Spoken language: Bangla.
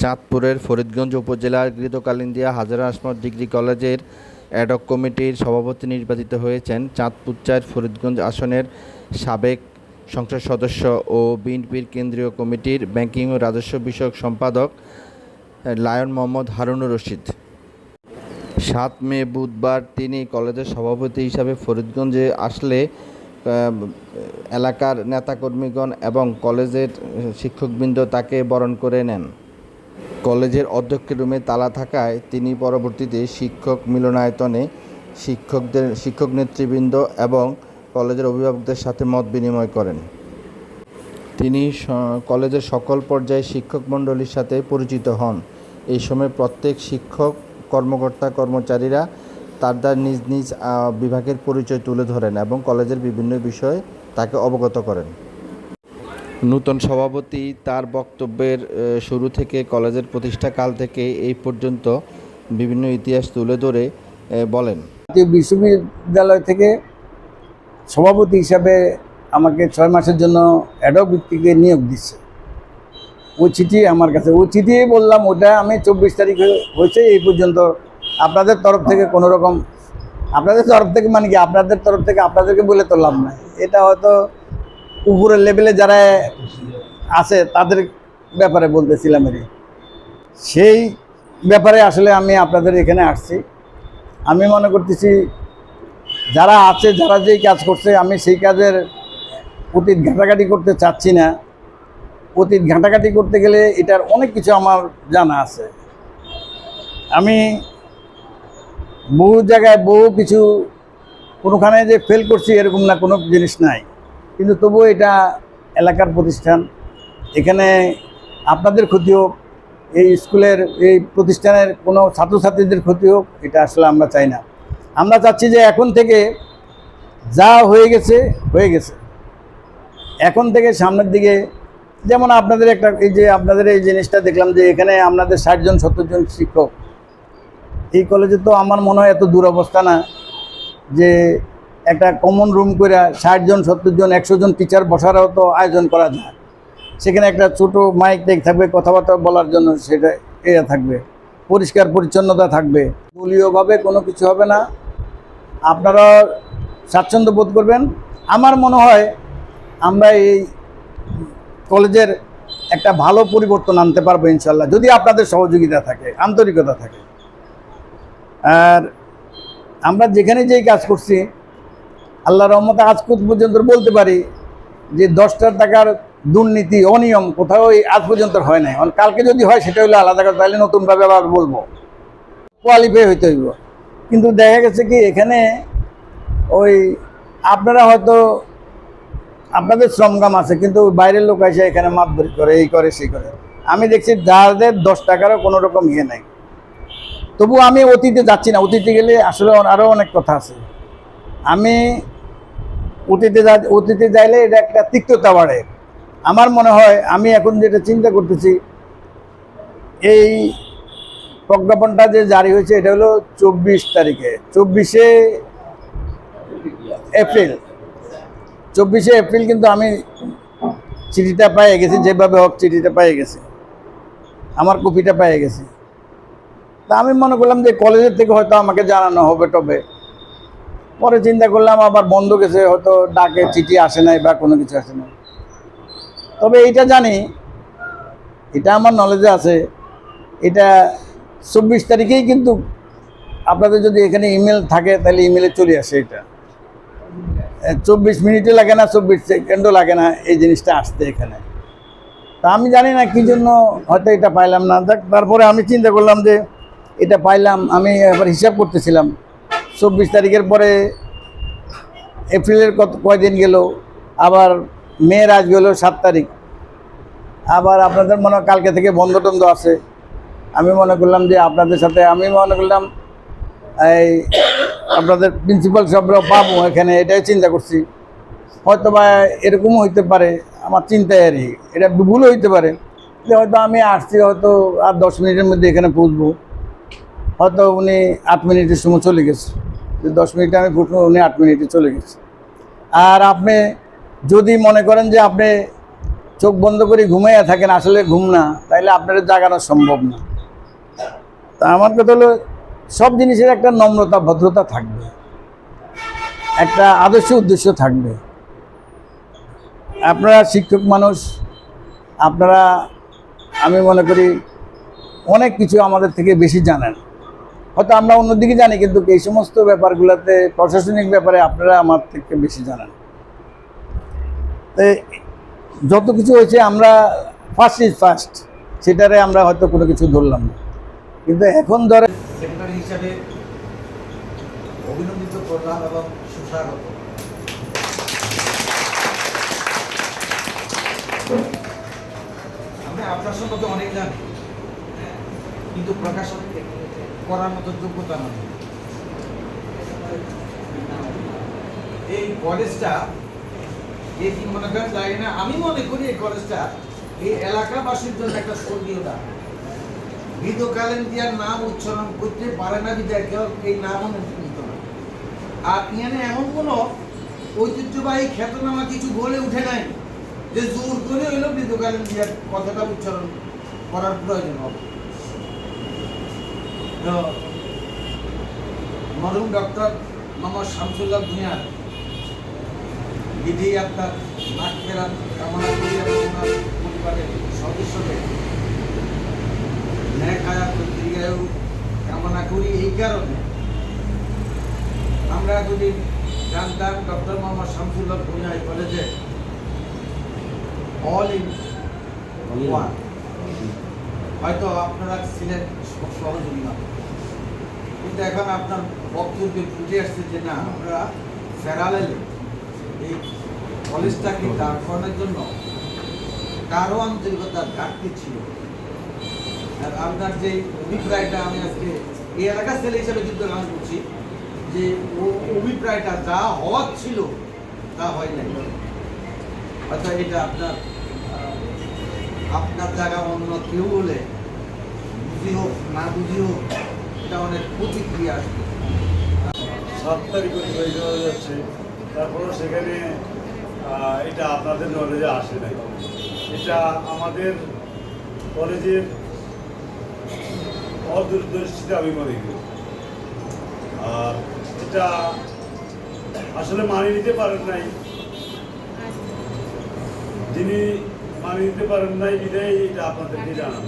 চাঁদপুরের ফরিদগঞ্জ উপজেলার গৃহকালিন্দিয়া হাজারা আসমত ডিগ্রি কলেজের অ্যাডক কমিটির সভাপতি নির্বাচিত হয়েছেন চাঁদপুর চার ফরিদগঞ্জ আসনের সাবেক সংসদ সদস্য ও বিএনপির কেন্দ্রীয় কমিটির ব্যাংকিং ও রাজস্ব বিষয়ক সম্পাদক, লায়ন মোহাম্মদ হারুনুর রশিদ। সাত মে বুধবার তিনি কলেজের সভাপতি হিসাবে ফরিদগঞ্জে আসলে এলাকার নেতাকর্মীগণ এবং কলেজের শিক্ষকবৃন্দ তাকে বরণ করে নেন। কলেজের অধ্যক্ষের রুমে তালা থাকায় তিনি পরবর্তীতে শিক্ষক মিলনায়তনে শিক্ষকদের, শিক্ষক নেতৃবৃন্দ এবং কলেজের অভিভাবকদের সাথে মত বিনিময় করেন। তিনি কলেজের সকল পর্যায়ে শিক্ষক মণ্ডলীর সাথে পরিচিত হন। এই সময় প্রত্যেক শিক্ষক, কর্মকর্তা, কর্মচারীরা তার তার নিজ নিজ বিভাগের পরিচয় তুলে ধরেন এবং কলেজের বিভিন্ন বিষয়ে তাকে অবগত করেন। নূতন সভাপতি তার বক্তব্যের শুরু থেকে কলেজের প্রতিষ্ঠাকাল থেকে এই পর্যন্ত বিভিন্ন ইতিহাস তুলে ধরে বলেন। বিশ্ববিদ্যালয় থেকে সভাপতি হিসাবে আমাকে ছয় মাসের জন্য অ্যাডক ভিত্তিকে নিয়োগ দিচ্ছে। ওই চিঠি আমার কাছে ওই চিঠি বললাম, ওটা আমি চব্বিশ তারিখে হয়েছে, এই পর্যন্ত আপনাদের তরফ থেকে কোনো রকম, আপনাদের তরফ থেকে মানে কি, আপনাদের তরফ থেকে আপনাদেরকে বলে তো লাভ এটা হয়তো উপরের লেভেলে যারা আছে, তাদের ব্যাপারে বলতেছিলাম এর সেই ব্যাপারে আসলে আমি আপনাদের এখানে আসছি। আমি মনে করতেছি, যারা আছে, যারা যেই কাজ করছে, আমি সেই কাজের অতীত ঘাটাঘাটি করতে চাচ্ছি না। অতীত ঘাটাঘাটি করতে গেলে এটার অনেক কিছু আমার জানা আছে। আমি বহু জায়গায় বহু কিছু, কোনোখানে যে ফেল করছি, এরকম না, কোনো জিনিস নাই। কিন্তু তবুও এটা এলাকার প্রতিষ্ঠান। এখানে আপনাদের ক্ষতি হোক, এই স্কুলের, এই প্রতিষ্ঠানের কোনো ছাত্রছাত্রীদের ক্ষতি হোক, এটা আসলে আমরা চাই না। আমরা চাচ্ছি যে এখন থেকে যা হয়ে গেছে হয়ে গেছে। এখন থেকে সামনের দিকে, যেমন আপনাদের একটা, এই যে আপনাদের এই জিনিসটা দেখলাম যে এখানে আপনাদের ষাটজন সত্তর জন শিক্ষক। এই কলেজে তো আমার মনে হয় এত দুরবস্থা না যে একটা কমন রুম করে ষাট জন, সত্তর জন, একশো জন টিচার বসারও তো আয়োজন করা যায়। সেখানে একটা ছোট মাইক টাইক থাকবে, কথাবার্তা বলার জন্য সেটা এরা থাকবে, পরিষ্কার পরিচ্ছন্নতা থাকবে। দলীয়ভাবে কোনো কিছু হবে না। আপনারা স্বাচ্ছন্দ্য বোধ করবেন। আমার মনে হয় আমরা এই কলেজের একটা ভালো পরিবর্তন আনতে পারব ইনশাল্লাহ, যদি আপনাদের সহযোগিতা থাকে, আন্তরিকতা থাকে। আর আমরা যেখানে যেই কাজ করছি আল্লাহ রহমতে আজ কুত পর্যন্ত বলতে পারি যে দশটার টাকার দুর্নীতি অনিয়ম কোথাও আজ পর্যন্ত হয় নাই। কালকে যদি হয়, সেটা হলো আলাদা কথা। তাহলে নতুনভাবে আবার বলব। কোয়ালিফাই হইতে হইব। কিন্তু দেখা গেছে কি, এখানে ওই আপনারা হয়তো আপনাদের শ্রমগাম আছে, কিন্তু বাইরের লোক এসে এখানে মাতবরি করে, এই করে, সেই করে। আমি দেখছি যাদের দশ টাকারও কোনো রকম ইয়ে নাই। তবু আমি অতীতে যাচ্ছি না। অতীতে গেলে আসলে আরও অনেক কথা আছে। আমি অতীতে অতীতে যাইলে এটা একটা তিক্ততা বাড়ে। আমার মনে হয়, আমি এখন যেটা চিন্তা করতেছি, এই প্রজ্ঞাপনটা যে জারি হয়েছে, এটা হলো চব্বিশ তারিখে। চব্বিশে এপ্রিল। চব্বিশে এপ্রিল কিন্তু আমি চিঠিটা পেয়ে গেছি, যেভাবে হোক চিঠিটা পেয়ে গেছি। আমার কপিটা পেয়ে গেছি। তা আমি মনে করলাম যে কলেজের থেকে হয়তো আমাকে জানানো হবে টবে। পরে চিন্তা করলাম আবার বন্ধ গেছে হয়তো ডাকে, চিঠি আসে নাই বা কোনো কিছু আসে নাই। তবে এইটা জানি, এটা আমার নলেজে আছে, এটা চব্বিশ তারিখেই কিন্তু আপনাদের যদি এখানে ইমেল থাকে তাহলে ইমেলে চলে আসে এটা। চব্বিশ মিনিটও লাগে না, চব্বিশ সেকেন্ডও লাগে না এই জিনিসটা আসতে এখানে। তা আমি জানি না কী জন্য হয়তো এটা পাইলাম না। দেখ তারপরে আমি চিন্তা করলাম যে এটা পাইলাম, আমি এবার হিসাব করতেছিলাম। চব্বিশ তারিখের পরে এপ্রিলের কত কয়দিন গেল? আবার মেয়ের আজ গেল সাত তারিখ। আবার আপনাদের মনে কালকে থেকে বন্ধ টন্ধ আছে। আমি মনে করলাম যে আপনাদের সাথে আমি মনে করলাম, এই আপনাদের প্রিন্সিপাল সবরাও পাবো এখানে, এটাই চিন্তা করছি। হয়তো বা এরকমও হইতে পারে, আমার চিন্তায় আর। এটা ভুল হইতে পারে। যে হয়তো আমি আসছি, হয়তো আর দশ মিনিটের মধ্যে এখানে পৌঁছবো। হয়তো উনি আট মিনিটের সময় চলে গেছে। দশ মিনিটে আমি ফুটবো উনি আট মিনিটে চলে গেছে। আর আপনি যদি মনে করেন যে আপনি চোখ বন্ধ করে ঘুমাইয়া থাকেন, আসলে ঘুম না, তাইলে আপনার জাগানো সম্ভব না। তা আমার কথা হলো, সব জিনিসের একটা নম্রতা, ভদ্রতা থাকবে। একটা আদর্শ উদ্দেশ্য থাকবে। আপনারা শিক্ষক মানুষ, আপনারা, আমি মনে করি, অনেক কিছু আমাদের থেকে বেশি জানেন। হয়তো আমরা অন্যদিকে জানি, কিন্তু এই সমস্ত ব্যাপারগুলোতে, প্রশাসনিক ব্যাপারে আপনারা আমার থেকে বেশি জানেন। যত কিছু হয়েছে, আমরা ফার্স্ট ইজ ফার্স্ট সেটারে আমরা হয়তো কোনো কিছু ধরলাম না। কিন্তু এখন ধরে আপনার সম্পর্কে অনেক জানি। কিন্তু প্রকাশন করার মতো যোগ্যতা নয় এই কলেজটা, এই মনে করেন? জানি না। আমি মনে করি এই কলেজটা এই এলাকাবাসীর জন্য একটা স্বর্গীয় দান বিদকালীন দিয়ার নাম উচ্চারণ করতে পারে না বিদায় কেউ এই নামও নিত না। আর এখানে এমন কোনো ঐতিহ্যবাহী খ্যাতনামা কিছু বলে উঠে নাই যে জোর করে হইল বিদকালীন দিয়ার কথাটা উচ্চারণ করার প্রয়োজন হবে। মরুম ডক্টর মোহাম্মদ শামসুল্লাহ ভূঁইয়ার। বিধি আপনার নাক ফেরান কামনা করি ওনার পরিবারের সদস্যদের ন্যায় আয়াত দীর্ঘায়ু কামনা করি এই কারণে। আমরা যদি জানতাম ডক্টর মোহাম্মদ শামসুল্লাহ ভুঁইয়া কলেজে অল ইন ওয়ান হয়তো আপনারা ছিলেন সহযোগী না। কিন্তু এখন আপনার বক্তব্যে ফুটে আসছে যে না আমরা ফেরালেলে এই কলেজটাকে দাঁড় করানোর জন্য কারও আন্তরিকতার ঘাটতি ছিল। আর আপনার যে অভিপ্রায়টা আমি আজকে এই এলাকার ছেলে হিসেবে কিন্তু আমি করছি যে ও অভিপ্রায়টা যা হওয়ার ছিল তা হয় নাই। অর্থাৎ এটা আপনার আপনার জায়গা অন্য কেউ হলে বুঝি হোক না বুঝি হোক এটা অনেক প্রতিক্রিয়া আসবে। সাত তারিখ হয়ে যাচ্ছে। তারপরও সেখানে এটা আপনাদের নলেজে আসে নাই। এটা আমাদের কলেজের অদূরদর্শিতা আমি মনে করি। আর এটা আসলে মানিয়ে নিতে পারেন নাই। যিনি মানিয়ে নিতে পারেন নাই বিদায় এটা আপনাদেরকে জানান